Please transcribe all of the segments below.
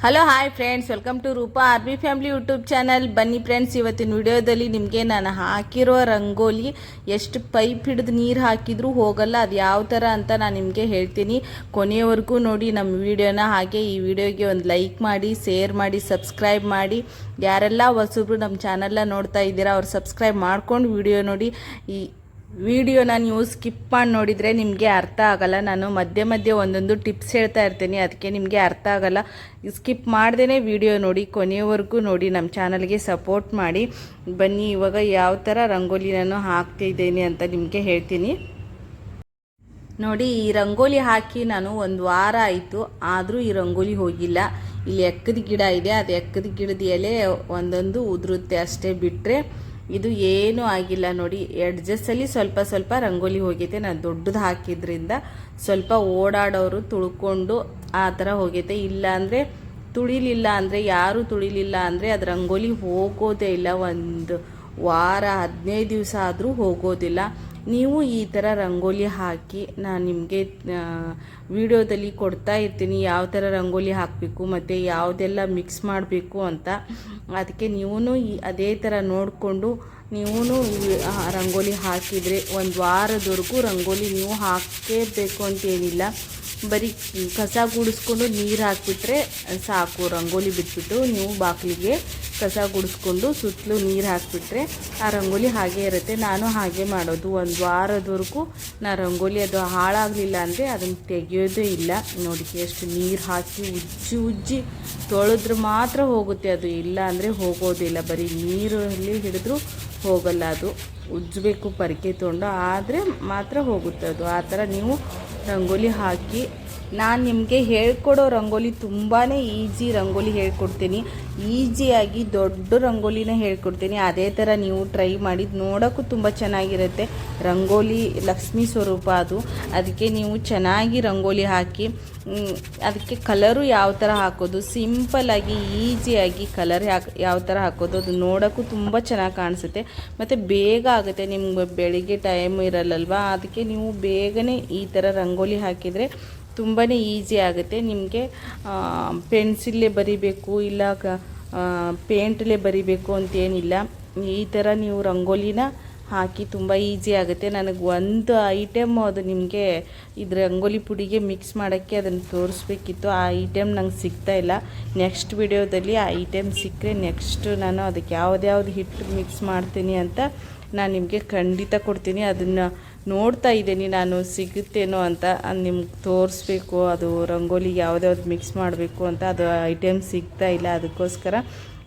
Hello hi friends welcome to Roopa R B family YouTube channel ಬನ್ನಿ friends ಇವತ್ತಿನ ವಿಡಿಯೋದಲ್ಲಿ ನಿಮಗೆ ನಾನು ಹಾಕಿರೋ ರಂಗೋಲಿ ಎಷ್ಟು ಪೈಪ್ ಹಿಡಿದು ನೀರು ಹಾಕಿದ್ರೂ ಹೋಗಲ್ಲ, ಅದು ಯಾವ ಥರ ಅಂತ ನಾನು ನಿಮಗೆ ಹೇಳ್ತೀನಿ. ಕೊನೆಯವರೆಗೂ ನೋಡಿ ನಮ್ಮ ವಿಡಿಯೋನ, ಹಾಗೆ ಈ ವಿಡಿಯೋಗೆ ಒಂದು ಲೈಕ್ ಮಾಡಿ ಶೇರ್ ಮಾಡಿ ಸಬ್ಸ್ಕ್ರೈಬ್ ಮಾಡಿ. ಯಾರೆಲ್ಲ ಹೊಸಬ್ರು ನಮ್ಮ ಚಾನಲ್ನ ನೋಡ್ತಾ ಇದ್ದೀರಾ, ಅವ್ರು ಸಬ್ಸ್ಕ್ರೈಬ್ ಮಾಡ್ಕೊಂಡು ವಿಡಿಯೋ ನೋಡಿ. ಈ ವಿಡಿಯೋನ ನೀವು ಸ್ಕಿಪ್ ಮಾಡಿ ನೋಡಿದರೆ ನಿಮಗೆ ಅರ್ಥ ಆಗಲ್ಲ. ನಾನು ಮಧ್ಯೆ ಮಧ್ಯೆ ಒಂದೊಂದು ಟಿಪ್ಸ್ ಹೇಳ್ತಾ ಇರ್ತೀನಿ. ಅದಕ್ಕೆ ನಿಮಗೆ ಅರ್ಥ ಆಗಲ್ಲ. ಸ್ಕಿಪ್ ಮಾಡ್ದೇ ವಿಡಿಯೋ ನೋಡಿ ಕೊನೆಯವರೆಗೂ ನೋಡಿ, ನಮ್ಮ ಚಾನಲ್ಗೆ ಸಪೋರ್ಟ್ ಮಾಡಿ. ಬನ್ನಿ, ಇವಾಗ ಯಾವ ಥರ ರಂಗೋಲಿ ನಾನು ಹಾಕ್ತಿದ್ದೀನಿ ಅಂತ ನಿಮಗೆ ಹೇಳ್ತೀನಿ. ನೋಡಿ, ಈ ರಂಗೋಲಿ ಹಾಕಿ ನಾನು ಒಂದು ವಾರ ಆಯಿತು. ಆದರೂ ಈ ರಂಗೋಲಿ ಹೋಗಿಲ್ಲ. ಇಲ್ಲಿ ಎಕ್ಕದ ಗಿಡ ಇದೆ. ಅದು ಎಕ್ಕದ ಗಿಡದ ಎಲೆ ಒಂದೊಂದು ಉದುರುತ್ತೆ ಅಷ್ಟೇ ಬಿಟ್ಟರೆ ಇದು ಏನೂ ಆಗಿಲ್ಲ ನೋಡಿ. ಎಡ್ಜಸ್ಸಲ್ಲಿ ಸ್ವಲ್ಪ ಸ್ವಲ್ಪ ರಂಗೋಲಿ ಹೋಗೈತೆ. ನಾನು ದೊಡ್ಡದು ಹಾಕಿದ್ರಿಂದ ಸ್ವಲ್ಪ ಓಡಾಡೋರು ತುಳ್ಕೊಂಡು ಆ ಥರ ಹೋಗೈತೆ. ಇಲ್ಲ ಅಂದರೆ ತುಳಿಲಿಲ್ಲ ಅಂದರೆ, ಯಾರು ತುಳಿಲಿಲ್ಲ ಅಂದರೆ ಅದು ರಂಗೋಲಿ ಹೋಗೋದೇ ಇಲ್ಲ. ಒಂದು ವಾರ, ಹದಿನೈದು ದಿವಸ ಆದರೂ ಹೋಗೋದಿಲ್ಲ. ನೀವು ಈ ಥರ ರಂಗೋಲಿ ಹಾಕಿ, ನಾನು ನಿಮಗೆ ವಿಡಿಯೋದಲ್ಲಿ ಕೊಡ್ತಾ ಇರ್ತೀನಿ. ಯಾವ ಥರ ರಂಗೋಲಿ ಹಾಕಬೇಕು, ಮತ್ತು ಯಾವುದೆಲ್ಲ ಮಿಕ್ಸ್ ಮಾಡಬೇಕು ಅಂತ. ಅದಕ್ಕೆ ನೀವೂ ಈ ಅದೇ ಥರ ನೋಡಿಕೊಂಡು ನೀವೂ ರಂಗೋಲಿ ಹಾಕಿದರೆ ಒಂದು ವಾರದವರೆಗೂ ರಂಗೋಲಿ ನೀವು ಹಾಕೇಬೇಕು ಅಂತೇನಿಲ್ಲ. ಬರೀ ಕಸ ಗುಡಿಸ್ಕೊಂಡು ನೀರು ಹಾಕಿಬಿಟ್ರೆ ಸಾಕು, ರಂಗೋಲಿ ಬಿಟ್ಬಿಟ್ಟು ನೀವು ಬಾಗಿಲಿಗೆ ಕಸ ಗುಡಿಸ್ಕೊಂಡು ಸುತ್ತಲೂ ನೀರು ಹಾಕಿಬಿಟ್ರೆ ಆ ರಂಗೋಲಿ ಹಾಗೆ ಇರುತ್ತೆ. ನಾನು ಹಾಗೆ ಮಾಡೋದು. ಒಂದು ವಾರದವರೆಗೂ ನಾ ರಂಗೋಲಿ ಅದು ಹಾಳಾಗಲಿಲ್ಲ ಅಂದರೆ ಅದನ್ನು ತೆಗೆಯೋದೇ ಇಲ್ಲ. ನೋಡಿ, ಎಷ್ಟು ನೀರು ಹಾಕಿ ಉಜ್ಜಿ ಉಜ್ಜಿ ತೊಳೆದ್ರೆ ಮಾತ್ರ ಹೋಗುತ್ತೆ ಅದು. ಇಲ್ಲ ಅಂದರೆ ಹೋಗೋದಿಲ್ಲ. ಬರೀ ನೀರಲ್ಲಿ ಹಿಡಿದ್ರೂ ಹೋಗಲ್ಲ ಅದು. ಉಜ್ಜಬೇಕು, ಪರಿಕೆ ತೊಗೊಂಡು, ಆದರೆ ಮಾತ್ರ ಹೋಗುತ್ತೆ ಅದು. ಆ ಥರ ನೀವು ರಂಗೋಲಿ ಹಾಕಿ ನಾನು ನಿಮಗೆ ಹೇಳ್ಕೊಡೋ ರಂಗೋಲಿ ತುಂಬಾ ಈಜಿ ರಂಗೋಲಿ ಹೇಳ್ಕೊಡ್ತೀನಿ. ಈಸಿಯಾಗಿ ದೊಡ್ಡ ರಂಗೋಲಿನ ಹೇಳ್ಕೊಡ್ತೀನಿ. ಅದೇ ಥರ ನೀವು ಟ್ರೈ ಮಾಡಿ ನೋಡೋಕ್ಕೂ ತುಂಬ ಚೆನ್ನಾಗಿರುತ್ತೆ. ರಂಗೋಲಿ ಲಕ್ಷ್ಮೀ ಸ್ವರೂಪ ಅದು. ಅದಕ್ಕೆ ನೀವು ಚೆನ್ನಾಗಿ ರಂಗೋಲಿ ಹಾಕಿ ಅದಕ್ಕೆ ಕಲರು ಯಾವ ಥರ ಹಾಕೋದು ಸಿಂಪಲಾಗಿ ಈಸಿಯಾಗಿ ಕಲರ್ ಯಾವ ಥರ ಹಾಕೋದು ಅದು ನೋಡೋಕ್ಕೂ ತುಂಬ ಚೆನ್ನಾಗಿ ಕಾಣಿಸುತ್ತೆ. ಮತ್ತು ಬೇಗ ಆಗುತ್ತೆ, ನಿಮ್ಗೆ ಬೆಳಿಗ್ಗೆ ಟೈಮ್ ಇರಲ್ಲಲ್ವಾ? ಅದಕ್ಕೆ ನೀವು ಬೇಗನೆ ಈ ಥರ ರಂಗೋಲಿ ಹಾಕಿದರೆ ತುಂಬಾ ಈಸಿ ಆಗುತ್ತೆ. ನಿಮಗೆ ಪೆನ್ಸಿಲ್ಲೇ ಬರಿಬೇಕು, ಇಲ್ಲ ಕ ಪೇಂಟ್ಲೇ ಬರಿಬೇಕು ಅಂತೇನಿಲ್ಲ. ಈ ಥರ ನೀವು ರಂಗೋಲಿನ ಹಾಕಿ ತುಂಬ ಈಸಿ ಆಗುತ್ತೆ. ನನಗೆ ಒಂದು ಐಟಮ್ ಅದು ನಿಮಗೆ ಇದು ರಂಗೋಲಿ ಪುಡಿಗೆ ಮಿಕ್ಸ್ ಮಾಡೋಕ್ಕೆ ಅದನ್ನು ತೋರಿಸ್ಬೇಕಿತ್ತು. ಆ ಐಟಮ್ ನಂಗೆ ಸಿಗ್ತಾ ಇಲ್ಲ. ನೆಕ್ಸ್ಟ್ ವಿಡಿಯೋದಲ್ಲಿ ಆ ಐಟಮ್ ಸಿಕ್ಕರೆ ನೆಕ್ಸ್ಟ್ ನಾನು ಅದಕ್ಕೆ ಯಾವ್ದ್ಯಾವ್ದು ಹಿಟ್ಟು ಮಿಕ್ಸ್ ಮಾಡ್ತೀನಿ ಅಂತ ನಾನು ನಿಮಗೆ ಖಂಡಿತ ಕೊಡ್ತೀನಿ. ಅದನ್ನು ನೋಡ್ತಾ ಇದ್ದೀನಿ ನಾನು ಸಿಗುತ್ತೇನೋ ಅಂತ ನಿಮ್ಗೆ ತೋರಿಸ್ಬೇಕು, ಅದು ರಂಗೋಲಿಗೆ ಯಾವುದ್ಯಾವ್ದು ಮಿಕ್ಸ್ ಮಾಡಬೇಕು ಅಂತ, ಅದು ಐಟಮ್ ಸಿಗ್ತಾ ಇಲ್ಲ ಅದಕ್ಕೋಸ್ಕರ.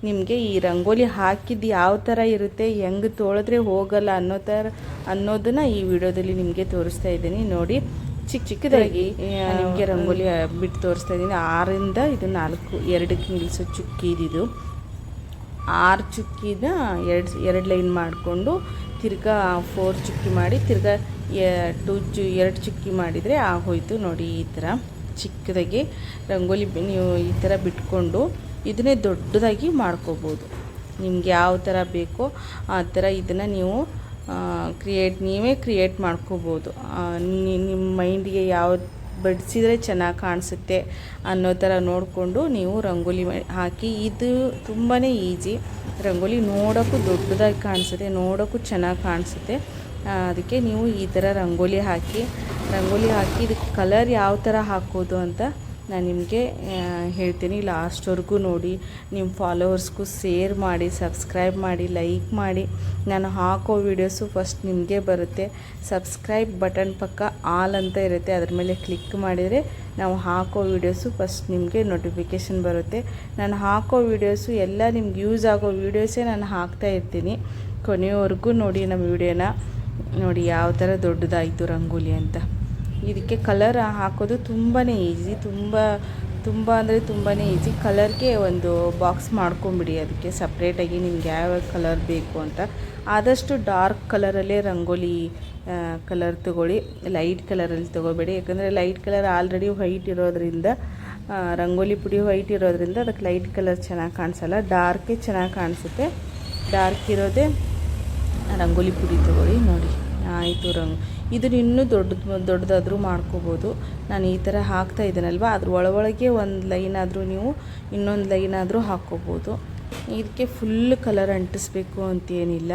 ನಿಮಗೆ ಈ ರಂಗೋಲಿ ಹಾಕಿದ್ದು ಯಾವ ಥರ ಇರುತ್ತೆ, ಹೆಂಗೆ ತೊಳೆದ್ರೆ ಹೋಗಲ್ಲ ಅನ್ನೋ ಥರ ಅನ್ನೋದನ್ನು ಈ ವಿಡಿಯೋದಲ್ಲಿ ನಿಮಗೆ ತೋರಿಸ್ತಾ ಇದ್ದೀನಿ. ನೋಡಿ ಚಿಕ್ಕ ಚಿಕ್ಕದಾಗಿ ನಿಮಗೆ ರಂಗೋಲಿ ಬಿಟ್ಟು ತೋರಿಸ್ತಾ ಇದ್ದೀನಿ. ಆರಿಂದ ಇದು ನಾಲ್ಕು, ಎರಡಕ್ಕೆ ನಿಲ್ಲಿಸೋ ಚುಕ್ಕಿ ಇದಿದು ಆರು ಚುಕ್ಕಿನ ಎರಡು ಎರಡು ಲೈನ್ ಮಾಡಿಕೊಂಡು ತಿರ್ಗಾ ಫೋರ್ ಚುಕ್ಕಿ ಮಾಡಿ ತಿರ್ಗಾ ಟು ಚು ಎರಡು ಚುಕ್ಕಿ ಮಾಡಿದರೆ ಆಗೋಯ್ತು ನೋಡಿ ಈ ಥರ. ಚಿಕ್ಕದಾಗಿ ರಂಗೋಲಿ ನೀವು ಈ ಥರ ಬಿಟ್ಕೊಂಡು ಇದನ್ನೇ ದೊಡ್ಡದಾಗಿ ಮಾಡ್ಕೋಬೋದು. ನಿಮ್ಗೆ ಯಾವ ಥರ ಬೇಕೋ ಆ ಥರ ಇದನ್ನು ನೀವು ಕ್ರಿಯೇಟ್ ನೀವೇ ಕ್ರಿಯೇಟ್ ಮಾಡ್ಕೋಬೋದು. ನಿಮ್ಮ ಮೈಂಡಿಗೆ ಯಾವ ಬಡಿಸಿದರೆ ಚೆನ್ನಾಗಿ ಕಾಣಿಸುತ್ತೆ ಅನ್ನೋ ಥರ ನೋಡಿಕೊಂಡು ನೀವು ರಂಗೋಲಿ ಹಾಕಿ. ಇದು ತುಂಬಾ ಈಜಿ. ರಂಗೋಲಿ ನೋಡೋಕ್ಕೂ ದೊಡ್ಡದಾಗಿ ಕಾಣಿಸುತ್ತೆ, ನೋಡೋಕ್ಕೂ ಚೆನ್ನಾಗಿ ಕಾಣಿಸುತ್ತೆ. ಅದಕ್ಕೆ ನೀವು ಈ ಥರ ರಂಗೋಲಿ ಹಾಕಿ ರಂಗೋಲಿ ಹಾಕಿ ಇದಕ್ಕೆ ಕಲರ್ ಯಾವ ಥರ ಹಾಕೋದು ಅಂತ ನಾನು ನಿಮಗೆ ಹೇಳ್ತೀನಿ ಲಾಸ್ಟ್ವರೆಗೂ ನೋಡಿ ನಿಮ್ಮ ಫಾಲೋವರ್ಸ್ಗೂ ಸೇರ್ ಮಾಡಿ, ಸಬ್ಸ್ಕ್ರೈಬ್ ಮಾಡಿ, ಲೈಕ್ ಮಾಡಿ. ನಾನು ಹಾಕೋ ವೀಡಿಯೋಸು ಫಸ್ಟ್ ನಿಮಗೆ ಬರುತ್ತೆ. ಸಬ್ಸ್ಕ್ರೈಬ್ ಬಟನ್ ಪಕ್ಕ ಆಲ್ ಅಂತ ಇರುತ್ತೆ. ಅದ್ರ ಮೇಲೆ ಕ್ಲಿಕ್ ಮಾಡಿದರೆ ನಾವು ಹಾಕೋ ವೀಡಿಯೋಸು ಫಸ್ಟ್ ನಿಮಗೆ ನೋಟಿಫಿಕೇಷನ್ ಬರುತ್ತೆ. ನಾನು ಹಾಕೋ ವೀಡಿಯೋಸು ಎಲ್ಲ ನಿಮ್ಗೆ ಯೂಸ್ ಆಗೋ ವೀಡಿಯೋಸೇ ನಾನು ಹಾಕ್ತಾ ಇರ್ತೀನಿ. ಕೊನೆಯವರೆಗೂ ನೋಡಿ ನಮ್ಮ ವೀಡಿಯೋನ. ನೋಡಿ ಯಾವ ಥರ ದೊಡ್ಡದಾಯಿತು ರಂಗೋಲಿ ಅಂತ. ಇದಕ್ಕೆ ಕಲರ್ ಹಾಕೋದು ತುಂಬಾ ಈಸಿ ತುಂಬ ತುಂಬ ಅಂದರೆ ತುಂಬಾ ಈಸಿ ಕಲರ್ಗೆ ಒಂದು ಬಾಕ್ಸ್ ಮಾಡ್ಕೊಂಬಿಡಿ, ಅದಕ್ಕೆ ಸಪ್ರೇಟಾಗಿ ನಿಮ್ಗೆ ಯಾವ ಕಲರ್ ಬೇಕು ಅಂತ. ಆದಷ್ಟು ಡಾರ್ಕ್ ಕಲರಲ್ಲೇ ರಂಗೋಲಿ ಕಲರ್ ತೊಗೊಳ್ಳಿ. ಲೈಟ್ ಕಲರಲ್ಲಿ ತೊಗೋಬೇಡಿ ಯಾಕಂದರೆ ಲೈಟ್ ಕಲರ್ ಆಲ್ರೆಡಿ ವೈಟ್ ಇರೋದ್ರಿಂದ ರಂಗೋಲಿ ಪುಡಿ ವೈಟ್ ಇರೋದ್ರಿಂದ ಅದಕ್ಕೆ ಲೈಟ್ ಕಲರ್ ಚೆನ್ನಾಗಿ ಕಾಣಿಸಲ್ಲ. ಡಾರ್ಕೇ ಚೆನ್ನಾಗಿ ಕಾಣಿಸುತ್ತೆ. ಡಾರ್ಕ್ ಇರೋದೇ ರಂಗೋಲಿ ಪುಡಿ ತೊಗೊಳ್ಳಿ, ನೋಡಿ. ಆಯಿತು ರಂಗ್ ಇದನ್ನ ಇನ್ನೂ ದೊಡ್ಡದು ದೊಡ್ಡದಾದರೂ ಮಾಡ್ಕೋಬೋದು. ನಾನು ಈ ಥರ ಹಾಕ್ತಾ ಇದ್ದೀನಲ್ವ? ಅದ್ರ ಒಳಗೆ ಒಂದು ಲೈನ್ ಆದರೂ ನೀವು ಇನ್ನೊಂದು ಲೈನ್ ಆದರೂ ಹಾಕ್ಕೋಬೋದು ಇದಕ್ಕೆ ಫುಲ್ ಕಲರ್ ಅಂಟಿಸ್ಬೇಕು ಅಂತೇನಿಲ್ಲ.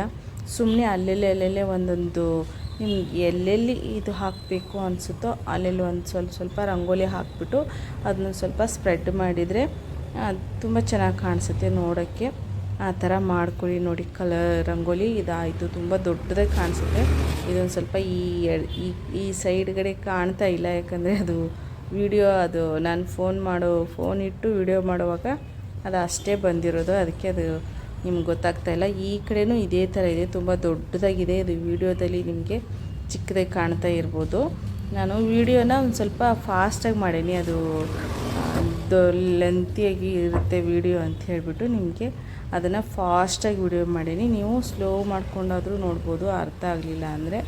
ಸುಮ್ಮನೆ ಅಲ್ಲೆಲ್ಲೇ ಅಲ್ಲೆಲ್ಲೇ ಒಂದೊಂದು ನಿಮ್ಗೆ ಎಲ್ಲೆಲ್ಲಿ ಇದು ಹಾಕಬೇಕು ಅನಿಸುತ್ತೋ ಅಲ್ಲೆಲ್ಲಿ ಒಂದು ಸ್ವಲ್ಪ ಸ್ವಲ್ಪ ರಂಗೋಲಿ ಹಾಕಿಬಿಟ್ಟು ಅದನ್ನ ಸ್ವಲ್ಪ ಸ್ಪ್ರೆಡ್ ಮಾಡಿದರೆ ತುಂಬ ಚೆನ್ನಾಗಿ ಕಾಣಿಸುತ್ತೆ ನೋಡೋಕ್ಕೆ. ಆ ಥರ ಮಾಡ್ಕೊಳ್ಳಿ ನೋಡಿ ಕಲರ್ ರಂಗೋಲಿ ಇದಾಯಿತು, ತುಂಬ ದೊಡ್ಡದಾಗಿ ಕಾಣಿಸುತ್ತೆ. ಇದೊಂದು ಸ್ವಲ್ಪ ಈ ಈ ಈ ಸೈಡ್ಗಡೆ ಕಾಣ್ತಾ ಇಲ್ಲ, ಯಾಕಂದರೆ ಅದು ವಿಡಿಯೋ, ಅದು ನಾನು ಫೋನ್ ಮಾಡೋ, ಫೋನ್ ಇಟ್ಟು ವಿಡಿಯೋ ಮಾಡುವಾಗ ಅದು ಅಷ್ಟೇ ಬಂದಿರೋದು, ಅದಕ್ಕೆ ಅದು ನಿಮ್ಗೆ ಗೊತ್ತಾಗ್ತಾ ಇಲ್ಲ. ಈ ಕಡೆನೂ ಇದೇ ಥರ ಇದೆ, ತುಂಬ ದೊಡ್ಡದಾಗಿದೆ, ಇದು ವಿಡಿಯೋದಲ್ಲಿ ನಿಮಗೆ ಚಿಕ್ಕದಾಗಿ ಕಾಣ್ತಾ ಇರ್ಬೋದು. ನಾನು ವಿಡಿಯೋನ ಒಂದು ಸ್ವಲ್ಪ ಫಾಸ್ಟಾಗಿ ಮಾಡೀನಿ, ಅದು ಲೆಂತಿಯಾಗಿ ಇರುತ್ತೆ ವಿಡಿಯೋ ಅಂತ ಹೇಳಿಬಿಟ್ಟು ನಿಮಗೆ ಅದನ್ನು ಫಾಸ್ಟಾಗಿ ವಿಡಿಯೋ ಮಾಡೀನಿ. ನೀವು ಸ್ಲೋ ಮಾಡ್ಕೊಂಡಾದರೂ ನೋಡ್ಬೋದು. ಅರ್ಥ ಆಗಲಿಲ್ಲ ಅಂದರೆ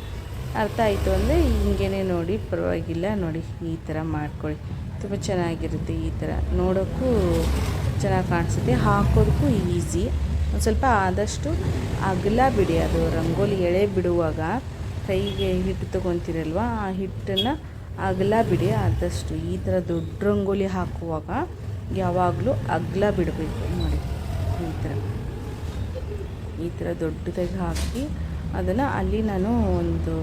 ಅರ್ಥ ಆಯಿತು ಅಂದರೆ ಹಿಂಗೇ ನೋಡಿ, ಪರವಾಗಿಲ್ಲ ನೋಡಿ, ಈ ಥರ ಮಾಡ್ಕೊಳ್ಳಿ. ತುಂಬ ಚೆನ್ನಾಗಿರುತ್ತೆ ಈ ಥರ ನೋಡೋಕ್ಕೂ ಚೆನ್ನಾಗಿ ಕಾಣಿಸುತ್ತೆ. ಹಾಕೋದಕ್ಕೂ ಈಸಿ ಒಂದು ಸ್ವಲ್ಪ ಆದಷ್ಟು ಅಗಲ ಬಿಡಿ. ಅದು ರಂಗೋಲಿ ಎಳೆ ಬಿಡುವಾಗ ಕೈಗೆ ಹಿಟ್ಟು ತೊಗೊತೀರಲ್ವ, ಆ ಹಿಟ್ಟನ್ನು ಅಗಲ ಬಿಡಿ. ಆದಷ್ಟು ಈ ಥರ ದೊಡ್ಡ ರಂಗೋಲಿ ಹಾಕುವಾಗ ಯಾವಾಗಲೂ ಅಗಲ ಬಿಡಬೇಕು. ಥರ. ಈ ಥರ ದೊಡ್ಡದಾಗಿ ಹಾಕಿ ಅದನ್ನು ಅಲ್ಲಿ ನಾನು ಒಂದು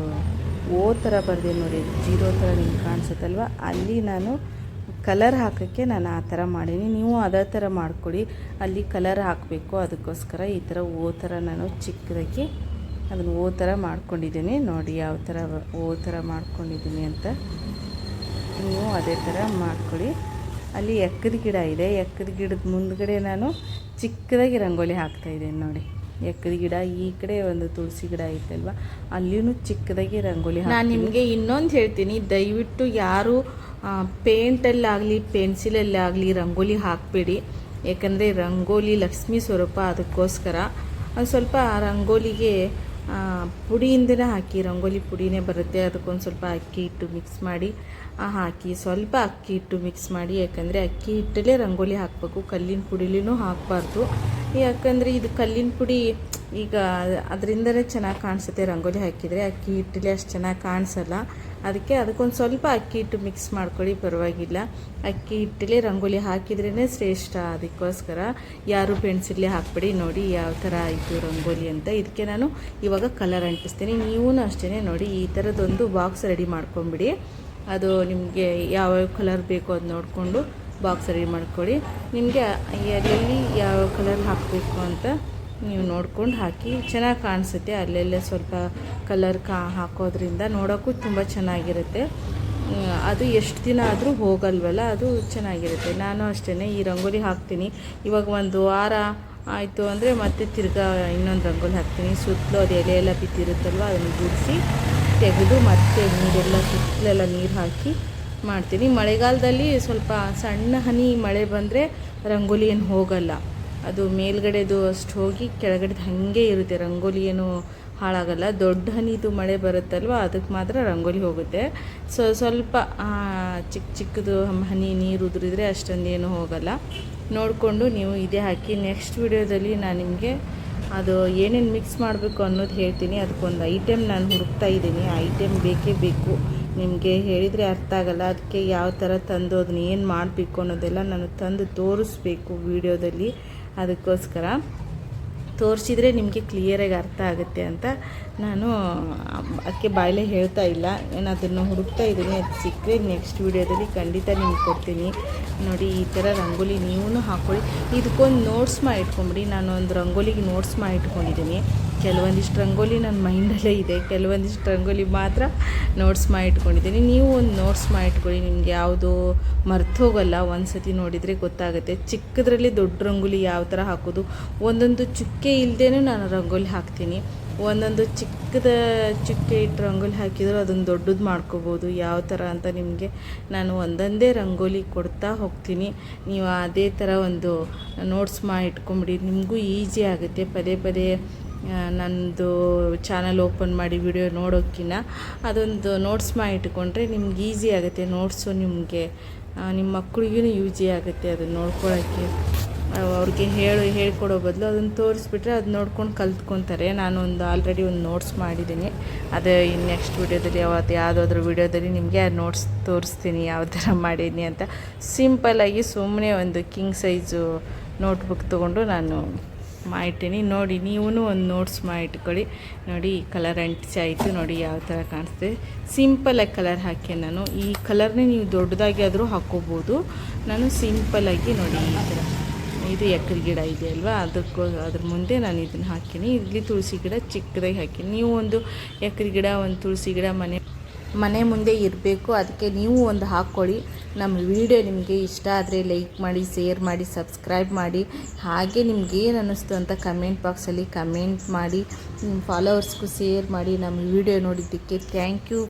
ಓ ಥರ ಬರೆದೆ ನೋಡಿ, ಜೀರೋ ಥರ ನಿಮ್ಗೆ ಕಾಣಿಸುತ್ತಲ್ವ? ಅಲ್ಲಿ ನಾನು ಕಲರ್ ಹಾಕೋಕ್ಕೆ ನಾನು ಆ ಥರ ಮಾಡೀನಿ. ನೀವು ಅದೇ ಥರ ಮಾಡಿಕೊಡಿ. ಅಲ್ಲಿ ಕಲರ್ ಹಾಕಬೇಕು. ಅದಕ್ಕೋಸ್ಕರ ಈ ಥರ ಓ ಥರ ನಾನು ಚಿಕ್ಕದಾಗಿ ಅದನ್ನು ಓ ಥರ ಮಾಡ್ಕೊಂಡಿದ್ದೀನಿ. ನೋಡಿ ಯಾವ ಥರ ಓ ಥರ ಮಾಡ್ಕೊಂಡಿದ್ದೀನಿ ಅಂತ. ನೀವು ಅದೇ ಥರ ಮಾಡ್ಕೊಳ್ಳಿ ಅಲ್ಲಿ ಎಕ್ಕದ ಗಿಡ ಇದೆ. ಎಕ್ಕದ ಗಿಡದ ಮುಂದ್ಗಡೆ ನಾನು ಚಿಕ್ಕದಾಗಿ ರಂಗೋಲಿ ಹಾಕ್ತಾಯಿದ್ದೇನೆ ನೋಡಿ. ಎಕ್ಕದ ಗಿಡ ಈ ಕಡೆ ಒಂದು ತುಳಸಿ ಗಿಡ ಐತಲ್ವ ಅಲ್ಲಿಯೂ ಚಿಕ್ಕದಾಗಿ ರಂಗೋಲಿ ನಾನು ನಿಮಗೆ ಇನ್ನೊಂದು ಹೇಳ್ತೀನಿ ದಯವಿಟ್ಟು ಯಾರು ಪೇಂಟಲ್ಲಾಗಲಿ ಪೆನ್ಸಿಲಲ್ಲಾಗಲಿ ರಂಗೋಲಿ ಹಾಕಬೇಡಿ. ಯಾಕಂದರೆ ರಂಗೋಲಿ ಲಕ್ಷ್ಮೀ ಸ್ವರೂಪ ಅದಕ್ಕೋಸ್ಕರ. ಅದು ಸ್ವಲ್ಪ ರಂಗೋಲಿಗೆ ಆ, ಪುಡಿಯಿಂದನೇ ಹಾಕಿ ರಂಗೋಲಿ ಪುಡಿನೇ ಬರುತ್ತೆ. ಅದಕ್ಕೊಂದು ಸ್ವಲ್ಪ ಅಕ್ಕಿ ಹಿಟ್ಟು ಮಿಕ್ಸ್ ಮಾಡಿ ಹಾಕಿ ಸ್ವಲ್ಪ ಅಕ್ಕಿ ಹಿಟ್ಟು ಮಿಕ್ಸ್ ಮಾಡಿ. ಯಾಕಂದರೆ ಅಕ್ಕಿ ಹಿಟ್ಟಲ್ಲೇ ರಂಗೋಲಿ ಹಾಕಬೇಕು ಕಲ್ಲಿನ ಪುಡಿಲಿನೂ ಹಾಕಬಾರ್ದು. ಯಾಕಂದರೆ ಇದು ಕಲ್ಲಿನ ಪುಡಿ ಈಗ ಅದರಿಂದಲೇ ಚೆನ್ನಾಗಿ ಕಾಣಿಸುತ್ತೆ ರಂಗೋಲಿ ಹಾಕಿದರೆ. ಅಕ್ಕಿ ಹಿಟ್ಟಲ್ಲಿ ಅಷ್ಟು ಚೆನ್ನಾಗಿ ಕಾಣಿಸಲ್ಲ. ಅದಕ್ಕೆ ಅದಕ್ಕೊಂದು ಸ್ವಲ್ಪ ಅಕ್ಕಿ ಹಿಟ್ಟು ಮಿಕ್ಸ್ ಮಾಡ್ಕೊಳ್ಳಿ, ಪರವಾಗಿಲ್ಲ. ಅಕ್ಕಿ ಹಿಟ್ಟಲ್ಲಿ ರಂಗೋಲಿ ಹಾಕಿದ್ರೇ ಶ್ರೇಷ್ಠ. ಅದಕ್ಕೋಸ್ಕರ ಯಾರು ಪೆನ್ಸಿಲ್ಲೇ ಹಾಕ್ಬಿಡಿ, ನೋಡಿ ಯಾವ ಥರ ಆಯಿತು ರಂಗೋಲಿ ಅಂತ. ಇದಕ್ಕೆ ನಾನು ಇವಾಗ ಕಲರ್ ಅಂಟಿಸ್ತೀನಿ. ನೀವೂ ಅಷ್ಟೇ ನೋಡಿ, ಈ ಥರದೊಂದು ಬಾಕ್ಸ್ ರೆಡಿ ಮಾಡ್ಕೊಂಬಿಡಿ. ಅದು ನಿಮಗೆ ಯಾವ ಕಲರ್ ಬೇಕು ಅದು ನೋಡಿಕೊಂಡು ಬಾಕ್ಸ್ ರೆಡಿ ಮಾಡ್ಕೊಳ್ಳಿ. ನಿಮಗೆ ಎಲ್ಲೆಲ್ಲಿ ಯಾವ ಕಲರ್ ಹಾಕಬೇಕು ಅಂತ ನೀವು ನೋಡ್ಕೊಂಡು ಹಾಕಿ ಚೆನ್ನಾಗಿ ಕಾಣಿಸುತ್ತೆ. ಅಲ್ಲೆಲ್ಲ ಸ್ವಲ್ಪ ಕಲರ್ ಕಾ ಹಾಕೋದ್ರಿಂದ ನೋಡೋಕ್ಕೂ ತುಂಬ ಚೆನ್ನಾಗಿರುತ್ತೆ. ಅದು ಎಷ್ಟು ದಿನ ಆದರೂ ಹೋಗಲ್ವಲ್ಲ, ಅದು ಚೆನ್ನಾಗಿರುತ್ತೆ. ನಾನು ಅಷ್ಟೇ ಈ ರಂಗೋಲಿ ಹಾಕ್ತೀನಿ. ಇವಾಗ ಒಂದು ವಾರ ಆಯಿತು ಅಂದರೆ ಮತ್ತೆ ತಿರ್ಗಾ ಇನ್ನೊಂದು ರಂಗೋಲಿ ಹಾಕ್ತೀನಿ. ಸುತ್ತಲೂ ಅದು ಎಲೆ ಎಲ್ಲ ಬಿದ್ದಿರುತ್ತಲ್ವ, ಅದನ್ನು ಗುಡಿಸಿ ತೆಗೆದು ಮತ್ತೆ ನೀರೆಲ್ಲ ಸುತ್ತಲೆಲ್ಲ ನೀರು ಹಾಕಿ ಮಾಡ್ತೀನಿ. ಮಳೆಗಾಲದಲ್ಲಿ ಸ್ವಲ್ಪ ಸಣ್ಣ ಹನಿ ಮಳೆ ಬಂದರೆ ರಂಗೋಲಿ ಏನು ಹೋಗಲ್ಲ. ಅದು ಮೇಲ್ಗಡೆದು ಅಷ್ಟು ಹೋಗಿ ಕೆಳಗಡೆದು ಹಾಗೆ ಇರುತ್ತೆ. ರಂಗೋಲಿ ಏನು ಹಾಳಾಗಲ್ಲ. ದೊಡ್ಡ ಹನಿದು ಮಳೆ ಬರುತ್ತಲ್ವ? ಅದಕ್ಕೆ ಮಾತ್ರ ರಂಗೋಲಿ ಹೋಗುತ್ತೆ. ಸೊ, ಸ್ವಲ್ಪ ಚಿಕ್ಕ ಚಿಕ್ಕದು ಹನಿ ನೀರು ಉದುರಿದ್ರೆ ಅಷ್ಟೊಂದೇನು ಹೋಗಲ್ಲ. ನೋಡಿಕೊಂಡು ನೀವು ಇದೇ ಹಾಕಿ ನೆಕ್ಸ್ಟ್ ವಿಡಿಯೋದಲ್ಲಿ ನಾನು ನಿಮಗೆ ಅದು ಏನೇನು ಮಿಕ್ಸ್ ಮಾಡಬೇಕು ಅನ್ನೋದು ಹೇಳ್ತೀನಿ. ಅದಕ್ಕೊಂದು ಐಟಮ್ ನಾನು ಹುಡುಕ್ತಾ ಇದ್ದೀನಿ. ಐಟಮ್ ಬೇಕೇ ಬೇಕು. ನಿಮಗೆ ಹೇಳಿದರೆ ಅರ್ಥ ಆಗಲ್ಲ. ಅದಕ್ಕೆ ಯಾವ ಥರ ತಂದು, ಅದನ್ನ ಏನು ಮಾಡಬೇಕು ಅನ್ನೋದೆಲ್ಲ ನಾನು ತಂದು ತೋರಿಸ್ಬೇಕು ವಿಡಿಯೋದಲ್ಲಿ. ಅದಕ್ಕೋಸ್ಕರ ತೋರಿಸಿದ್ರೆ ನಿಮಗೆ ಕ್ಲಿಯರಾಗಿ ಅರ್ಥ ಆಗುತ್ತೆ ಅಂತ ನಾನು ಅದಕ್ಕೆ ಬಾಯಲೆ ಹೇಳ್ತಾ ಇಲ್ಲ. ನಾನು ಅದನ್ನು ಹುಡುಕ್ತಾ ಇದ್ದೀನಿ ಅದು ಸಿಕ್ಕರೆ ನೆಕ್ಸ್ಟ್ ವೀಡಿಯೋದಲ್ಲಿ ಖಂಡಿತ ನಿಮ್ಗೆ ಕೊಡ್ತೀನಿ. ನೋಡಿ, ಈ ಥರ ರಂಗೋಲಿ ನೀವೂ ಹಾಕ್ಕೊಳ್ಳಿ ಇದಕ್ಕೊಂದು ನೋಟ್ಸ್ ಮಾಡಿ ಇಟ್ಕೊಂಬಿಡಿ. ನಾನು ಒಂದು ರಂಗೋಲಿಗೆ ನೋಟ್ಸ್ ಮಾಡಿ ಇಟ್ಕೊಂಡಿದ್ದೀನಿ ಕೆಲವೊಂದಿಷ್ಟು ರಂಗೋಲಿ ನನ್ನ ಮೈಂಡಲ್ಲೇ ಇದೆ. ಕೆಲವೊಂದಿಷ್ಟು ರಂಗೋಲಿ ಮಾತ್ರ ನೋಟ್ಸ್ ಮಾಡಿ ಇಟ್ಕೊಂಡಿದ್ದೀನಿ ನೀವು ಒಂದು ನೋಟ್ಸ್ ಮಾಡಿ ಇಟ್ಕೊಳ್ಳಿ. ನಿಮ್ಗೆ ಯಾವುದು ಮರ್ತೋಗಲ್ಲ ಒಂದು ಸತಿ ನೋಡಿದರೆ ಗೊತ್ತಾಗುತ್ತೆ. ಚಿಕ್ಕದ್ರಲ್ಲಿ ದೊಡ್ಡ ರಂಗೋಲಿ ಯಾವ ಥರ ಹಾಕೋದು? ಒಂದೊಂದು ಚುಕ್ಕೆ ಇಲ್ಲದೇ ನಾನು ರಂಗೋಲಿ ಹಾಕ್ತೀನಿ. ಒಂದೊಂದು ಚಿಕ್ಕದ ಚುಕ್ಕೆ ಇಟ್ಟು ರಂಗೋಲಿ ಹಾಕಿದ್ರು ಅದನ್ನು ದೊಡ್ಡದು ಮಾಡ್ಕೋಬೋದು. ಯಾವ ಥರ ಅಂತ ನಿಮಗೆ ನಾನು ಒಂದೊಂದೇ ರಂಗೋಲಿ ಕೊಡ್ತಾ ಹೋಗ್ತೀನಿ. ನೀವು ಅದೇ ಥರ ಒಂದು ನೋಟ್ಸ್ ಮಾಡಿ ಇಟ್ಕೊಂಬಿಡಿ. ನಿಮಗೂ ಈಸಿ ಆಗುತ್ತೆ. ಪದೇ ಪದೇ ನಂದು ಚಾನಲ್ ಓಪನ್ ಮಾಡಿ ವಿಡಿಯೋ ನೋಡೋಕ್ಕಿಂತ ಅದೊಂದು ನೋಟ್ಸ್ ಮಾಡಿ ಇಟ್ಕೊಂಡ್ರೆ ನಿಮ್ಗೆ ಈಸಿ ಆಗುತ್ತೆ. ನೋಟ್ಸು ನಿಮಗೆ ನಿಮ್ಮ ಮಕ್ಕಳಿಗೂ ಯೂಸಿ ಆಗುತ್ತೆ ಅದನ್ನು ನೋಡ್ಕೊಳ್ಳೋಕ್ಕೆ ಅವ್ರಿಗೆ ಹೇಳು, ಹೇಳ್ಕೊಡೋ ಬದಲು ಅದನ್ನು ತೋರಿಸ್ಬಿಟ್ರೆ ಅದು ನೋಡ್ಕೊಂಡು ಕಲ್ತ್ಕೊತಾರೆ. ನಾನು ಒಂದು ಆಲ್ರೆಡಿ ಒಂದು ನೋಟ್ಸ್ ಮಾಡಿದ್ದೀನಿ ಅದು ಇನ್ನು ನೆಕ್ಸ್ಟ್ ವೀಡಿಯೋದಲ್ಲಿ ಯಾವತ್ತು ಯಾವುದಾದ್ರೂ ವೀಡಿಯೋದಲ್ಲಿ ನಿಮಗೆ ಆ ನೋಟ್ಸ್ ತೋರಿಸ್ತೀನಿ, ಯಾವ ಥರ ಮಾಡಿದ್ದೀನಿ ಅಂತ. ಸಿಂಪಲ್ಲಾಗಿ ಸುಮ್ಮನೆ ಒಂದು ಕಿಂಗ್ ಸೈಜು ನೋಟ್ಬುಕ್ ತೊಗೊಂಡು ನಾನು ಮಾಡಿಟ್ಟಿನಿ. ನೋಡಿ ನೀವೂ ಒಂದು ನೋಟ್ಸ್ ಮಾಡಿಟ್ಕೊಳ್ಳಿ. ನೋಡಿ ಕಲರ್ ಕಲರ್ ಅಂಟಿಸಾಯಿತು ನೋಡಿ, ಯಾವ ಥರ ಕಾಣಿಸ್ತಿದೆ. ಸಿಂಪಲಾಗಿ ಕಲರ್ ಹಾಕಿ ನಾನು. ಈ ಕಲರ್ನೇ ನೀವು ದೊಡ್ಡದಾಗಿ ಆದರೂ ಹಾಕ್ಕೋಬೋದು ನಾನು ಸಿಂಪಲ್ಲಾಗಿ ನೋಡಿ ಈ ಥರ ಇದು ಎಕ್ಕರೆ ಗಿಡ ಇದೆ ಅಲ್ವಾ? ಅದಕ್ಕೂ ಅದ್ರ ಮುಂದೆ ನಾನು ಇದನ್ನು ಹಾಕಿನಿ. ಇಲ್ಲಿ ತುಳಸಿ ಗಿಡ ಚಿಕ್ಕದಾಗಿ ಹಾಕೀನಿ. ನೀವು ಒಂದು ಎಕ್ಕರೆ ಗಿಡ, ಒಂದು ತುಳಸಿ ಗಿಡ ಮನೆ ಮನೆ ಮುಂದೆ ಇರಬೇಕು. ಅದಕ್ಕೆ ನೀವು ಒಂದು ಹಾಕ್ಕೊಳ್ಳಿ. ನಮ್ಮ ವಿಡಿಯೋ ನಿಮಗೆ ಇಷ್ಟ ಆದರೆ ಲೈಕ್ ಮಾಡಿ, ಶೇರ್ ಮಾಡಿ, ಸಬ್ಸ್ಕ್ರೈಬ್ ಮಾಡಿ. ಹಾಗೆ ನಿಮ್ಗೆ ಏನು ಅನ್ನಿಸ್ತು ಅಂತ ಕಮೆಂಟ್ ಬಾಕ್ಸಲ್ಲಿ ಕಮೆಂಟ್ ಮಾಡಿ. ನಿಮ್ಮ ಫಾಲೋವರ್ಸ್ಗೂ ಶೇರ್ ಮಾಡಿ. ನಮ್ಮ ವಿಡಿಯೋ ನೋಡಿದ್ದಕ್ಕೆ ಥ್ಯಾಂಕ್ ಯು